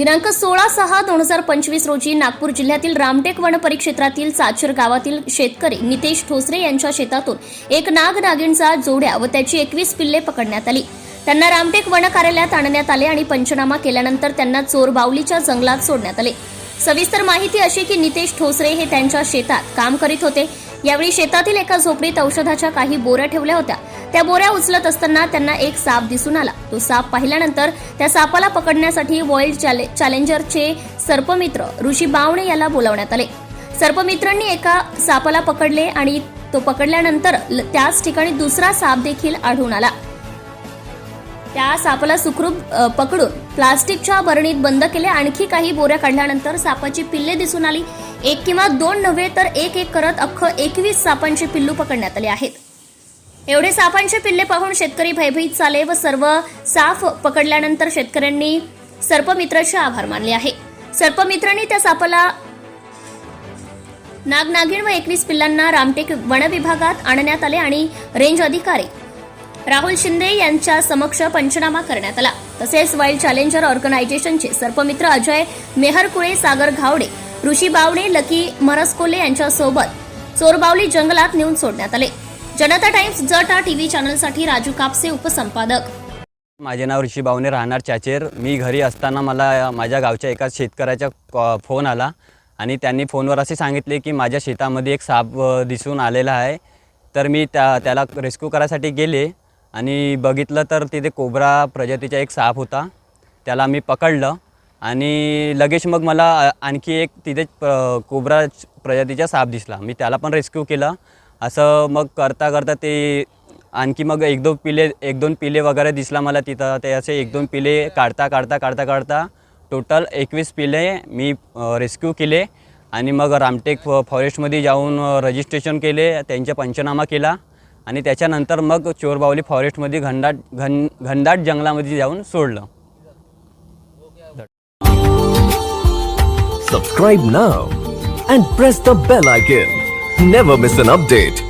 दिनांक सोळा सहा दोन हजार पंचवीस रोजी नागपूर जिल्ह्यातील रामटेक वन परिक्षेत्रातील चाचर गावातील शेतकरी नितेश ठोसरे यांच्या शेतातून एक नाग नागिणचा जोड्या व त्याची एकवीस पिल्ले पकडण्यात आली. त्यांना रामटेक वन कार्यालयात आणण्यात आले आणि पंचनामा केल्यानंतर त्यांना चोरबावलीच्या जंगलात सोडण्यात आले. सविस्तर माहिती अशी की नितेश ठोसरे हे त्यांच्या शेतात काम करीत होते. यावेळी शेतातील एका झोपडीत औषधाच्या काही बोऱ्या ठेवल्या होत्या. त्या बोऱ्या उचलत असताना त्यांना एक साप दिसून आला. तो साप पाहिल्यानंतर त्या सापाला पकडण्यासाठी वाईल्ड चॅले चॅलेंजरचे सर्पमित्र ऋषी बावणे याला बोलावण्यात आले. सर्पमित्रांनी एका सापाला पकडले आणि तो पकडल्यानंतर ल- त्याच ठिकाणी दुसरा साप देखील आढळून आला. त्या सापाला सुखरूप पकडून प्लास्टिकच्या बरणीत बंद केले. आणखी काही बोऱ्या काढल्यानंतर सापाची पिल्ले दिसून आली. एक किंवा दोन नव्हे तर एक एक करत अख्खं एकवीस सापांचे पिल्लू पकडण्यात आले आहेत. एवढे सापांचे पिल्ले पाहून शेतकरी भयभीत झाले व सर्व साप पकडल्यानंतर शेतकऱ्यांनी सर्पमित्राचे आभार मानले आहे. सर्पमित्रांनी त्या सापाला नागनागिण व एकवीस पिल्लांना रामटेक वन विभागात आणण्यात आले आणि रेंज अधिकारी राहुल शिंदे यांच्या समक्ष पंचनामा करण्यात आला. तसेच वाईल्ड चॅलेंजर ऑर्गनायझेशनचे सर्पमित्र अजय मेहरकुळे सागर घावडे ऋषी बावणे लकी मरसकोले यांच्यासोबत चोरबावली जंगलात नेऊन सोडण्यात आले. जनता टाइम्स जटा टीव्ही चॅनलसाठी राजू कापसे उपसंपादक. माझे नाव ऋषी बावणे राहणार चाचेर. मी घरी असताना मला माझ्या गावच्या एका शेतकऱ्याचा कॉ- फोन आला आणि त्यांनी फोनवर असे सांगितले की माझ्या शेतामध्ये एक साप दिसून आलेला आहे. तर मी त्या त्याला रेस्क्यू करायसाठी गेले. आणि बघितलं तर तिथे कोबरा प्रजातीचा एक साप होता. त्याला मी पकडलं आणि लगेच मग मला आणखी एक तिथे कोबरा प्रजातीचा साप दिसला. मी त्याला पण रेस्क्यू केलं. असं मग करता करता ते आणखी मग एक दोन पिले एक दोन पिले वगैरे दिसला मला तिथं. ते असे एक दोन पिले काढता काढता काढता काढता टोटल एकवीस पिले मी रेस्क्यू केले आणि मग रामटेक फ- फॉरेस्टमध्ये जाऊन रजिस्ट्रेशन केले. त्यांचा पंचनामा केला. आणि त्याच्यानंतर मग चोरबावली फॉरेस्टमध्ये घनदाट घन घनदाट जंगलामध्ये जाऊन सोडलं subscribe now and press the bell icon never miss an update